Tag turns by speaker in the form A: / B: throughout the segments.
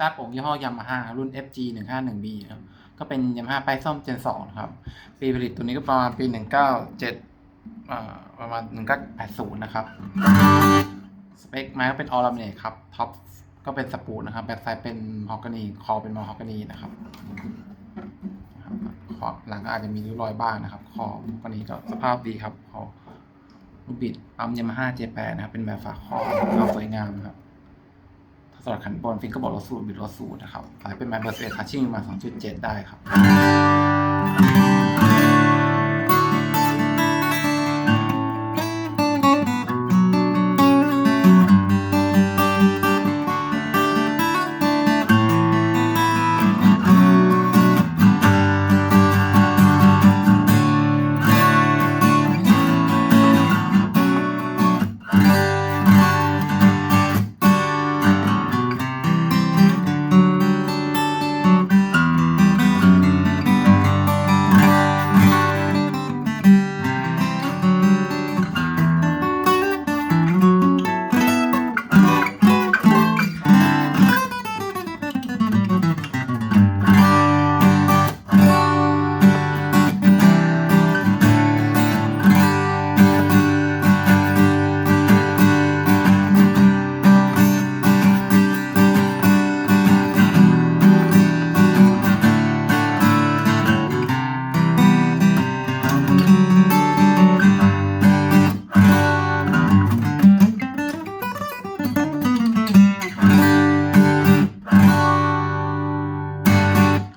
A: ตาร์โป่งยี่ห้อยามาฮ่ารุ่น FG 1 5 1 B ครับก็เป็นยามาฮ่าป้ายส้ม Gen 2นะครับปีผลิตตัวนี้ก็ประมาณปี 197อ่าประมาณ 1980 นะครับ สเปคไม้ก็เป็นออร์ m มเนตครับท็อปก็เป็นสปูดนะครับ แบ็คไซด์เป็นฮอกกานีคอเป็นมอฮอกกานีนะครับนะครับขอบหลังก็อาจจะมีริ้วรอยบ้างนะครับคอมอฮอกกานีก็สภาพดีครับคอลูกบิดปั๊มยามาฮ่าเจแปนะครับ เป็นแบบฝาคอก็สวยงามนะครับ สำหรับขันบอลฟิงก็บอกรถสูตรบิดรถสูตรนะครับสายเป็นแมนเบอร์เซทัชชิ่งมา 2.7 ได้ครับ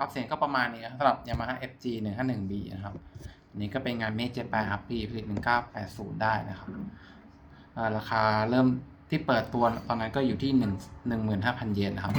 A: ครับเสียงก็ประมาณนี้ครับสำหรับ Yamaha FG 151B นะครับนี่ก็เป็นงานเมจเจแปครับปีผลิต1980 ได้นะครับราคาเริ่มที่เปิดตัวตอนนั้นก็อยู่ที่ 1 15,000 เยนนะครับ